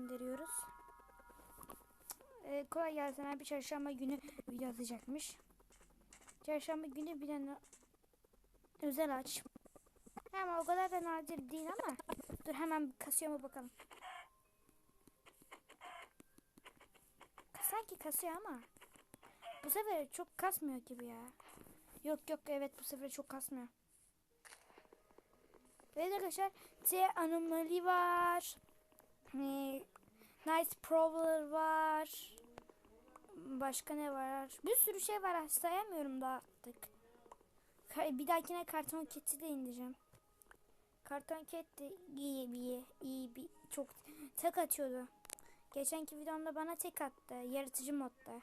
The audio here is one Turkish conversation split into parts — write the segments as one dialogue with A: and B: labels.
A: gönderiyoruz. Ee, kolay gelsin abi. Çarşamba günü video atacakmış. Çarşamba günü bir tane özel aç. Ama o kadar da nadir değil ama. Dur hemen kasıyor mu bakalım. Sanki kasıyor ama. Bu sefer çok kasmıyor gibi ya. Yok yok evet bu sefer çok kasmıyor. Evet arkadaşlar T Anomaly var. Ee, Nice Prowler var. Başka ne var? Bir sürü şey var sayamıyorum da artık. Bir dahakine karton keti de indireceğim. Karton ket de iyi bir iyi bir çok tek atıyordu. Geçenki videomda bana tek attı. Yaratıcı modda.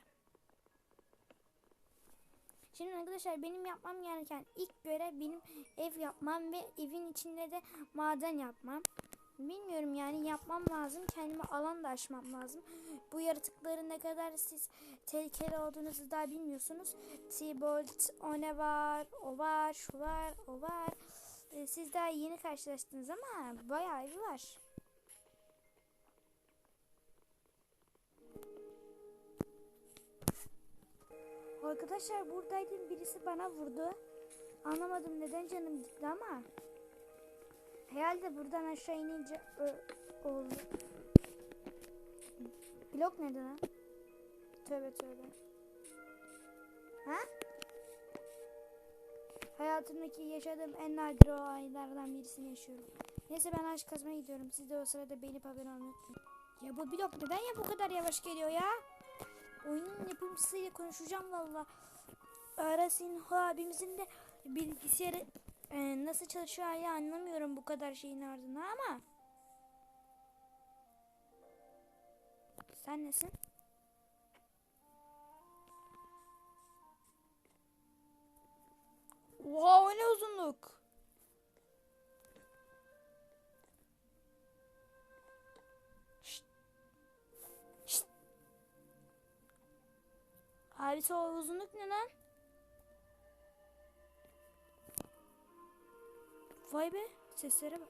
A: Şimdi arkadaşlar benim yapmam gereken ilk görev benim ev yapmam ve evin içinde de maden yapmam. Bilmiyorum yani yapmam lazım. Kendime alan da açmam lazım. Bu yaratıkların ne kadar siz tehlikeli olduğunuzu daha bilmiyorsunuz. T-Bolt, o ne var, o var, şu var, o var. Ee, Siz daha yeni karşılaştınız ama bayağı bir var. Arkadaşlar buradaydım birisi bana vurdu. Anlamadım neden canım gitti ama. Herhalde buradan aşağı inince oldu. Blok neden ha? Tövbe tövbe. Ha? Hayatımdaki yaşadığım en nadir olaylardan birisini yaşıyorum. Neyse ben ağaç kazmaya gidiyorum. Siz de o sırada abone olmayı unutmayın. Ya bu blok neden ya bu kadar yavaş geliyor ya? Oyunun yapımcısıyla konuşacağım valla. Arasin abimizin de bilgisayarı e, nasıl çalışıyor hala anlamıyorum bu kadar şeyin ardına ama. Sen nesin? Oha ne uzunluk? Şşt. Şşt. Abisi o uzunluk ne lan? Vay be seslere bak.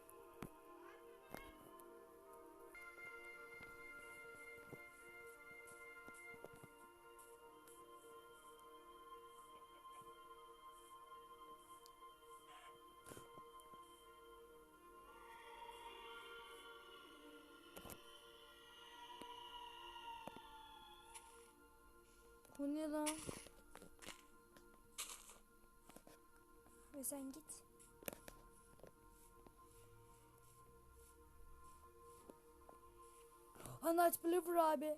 A: Bu ne lan? Ve sen git. Anlat Blooper abi.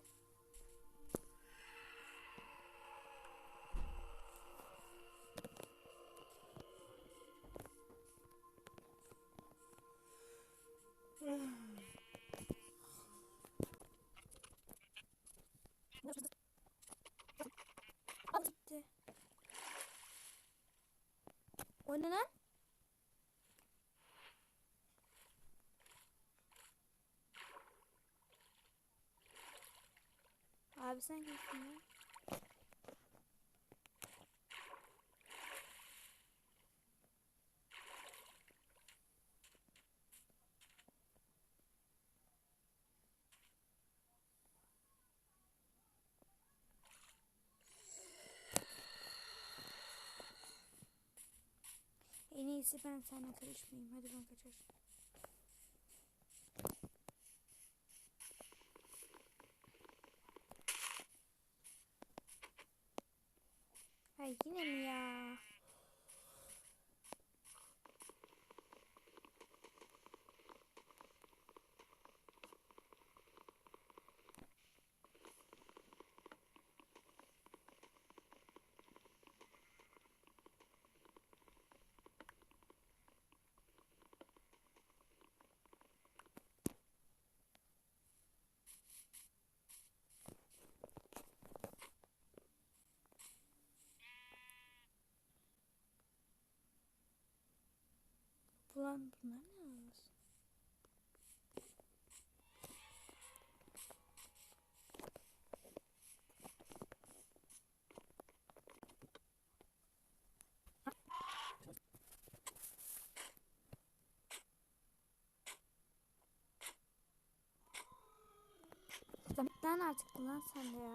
A: Al gitti. O ne lan? Abi sen kimsin ya? En iyisi ben sana karışmayayım. Hadi ben kaçar. Yine mi ya? Ulan bunlar ne? Tamam. Lan artık lan sen de ya.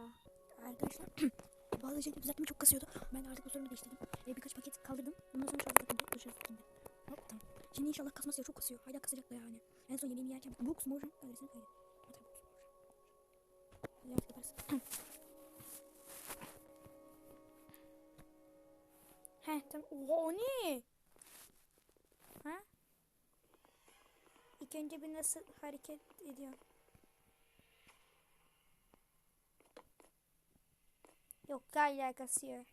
B: Arkadaşlar şeyleri düzeltme çok kasıyordu. Ben artık bu sorunu değiştirdim. E, birkaç paket kaldırdım. Bundan sonra şarjı takınca görüşürüz. Hop tamam. Şimdi inşallah kasmaz ya çok kasıyor. Hala kasacak da yani. En son yemeğimi yerken Books Motion adresini kaydet. Hatta Books. Hadi artık yaparız.
A: Heh tamam. Oha o ne? Ha? İlk önce bir nasıl hareket ediyor? Yok hala kasıyor.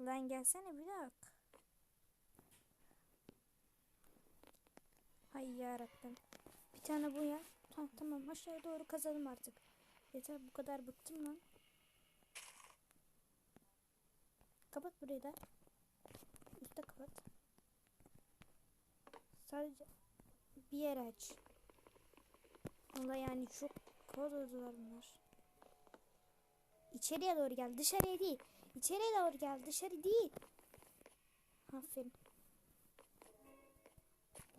A: Lan gelsene bir dakika. Hay yarabbim. Bir tane bu ya. Tamam tamam aşağı doğru kazalım artık. Yeter bu kadar bıktım lan. Kapat burayı da. Üstte kapat. Sadece bir yer aç. Valla yani çok kodurdular bunlar. İçeriye doğru gel. Dışarıya değil. İçeriye doğru gel. Dışarı değil. Aferin.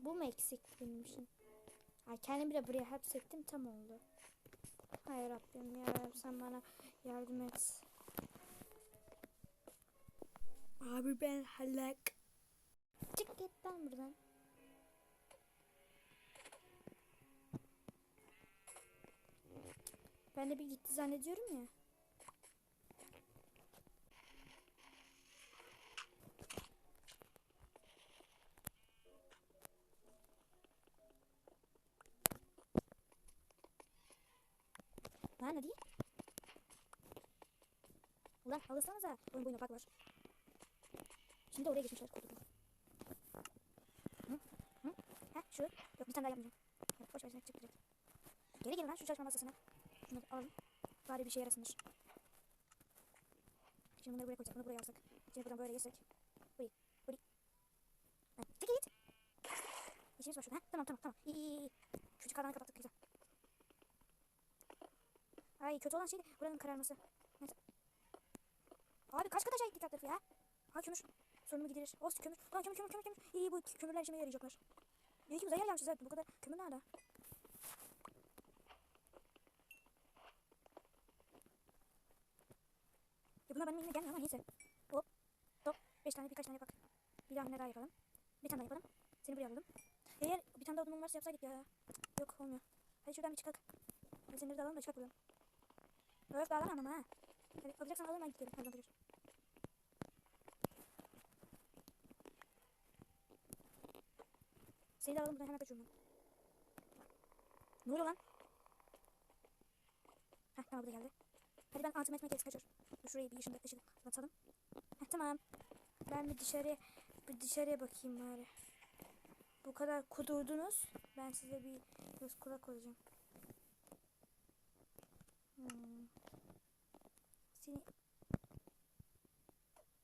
A: Bu mu eksikti benim için? Ay kendimi de buraya hapsettim tam oldu. Hay Rabbim ya sen bana yardım et.
B: Abi ben halak.
A: Çık git lan buradan. Ben de bir gitti zannediyorum ya. Lan hadi. Ulan alırsanıza. Oyun boyuna bak var. Şimdi oraya geçmişler. Korktum. Ha şu. Yok bir tane daha yapmayacağım. Yok, boş ver sen çık direkt. Geri gelin lan şu çalışma masasına. Şunları alalım. Bari bir şey yarasındır. Şimdi bunları buraya koyacağız. Bunu buraya alsak. Şimdi buradan böyle yesek. Burayı. Burayı. Ha, çık git. İşimiz var şurada. Ha, tamam tamam tamam. İyi iyi iyi. Şu çıkardanı kapattık güzel. Ay kötü olan şey de buranın kararması. Abi kaç kat aşağı gittik tarafı ya. Ha kömür. Sorunumu giderir. Olsun kömür. Lan kömür kömür kömür kömür. İyi bu kömürler işime yarayacaklar. İyi ki güzel yer yapmışız zaten. Bu kadar kömür nerede? Ya bunlar benim elime gelmiyor ama neyse. Hop. Hop. Beş tane birkaç tane bak. Bir daha ne daha yapalım. Bir tane daha yapalım. Seni buraya alalım. Eğer bir tane daha odunum varsa yapsaydık ya. Yok olmuyor. Hadi şuradan bir çıkak. Hadi seni de alalım da çıkak buradan. Yok bağlamam ama ha. Hadi alacaksan alırım ben gidiyorum. Pardon duruyor. Seni de alalım buradan hemen kaçıyorum ben. Ne oluyor lan? Heh tamam bu da geldi. Hadi ben altı metre gerisi kaçıyorum. Şurayı bir ışın atalım. Heh tamam. Ben bir dışarıya bir dışarıya bakayım bari. Bu kadar kudurdunuz. Ben size bir göz kulak olacağım. Hmm. Seni...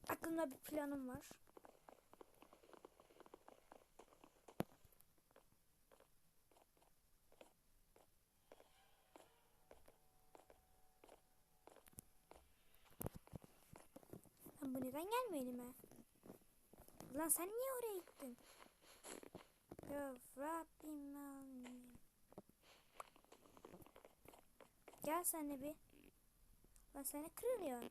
A: Aklımda bir planım var. Neden gelmiyor elime? Lan sen niye oraya gittin? Ya Rabbim amin. Gel sen de bir. Lan seni kırılıyor.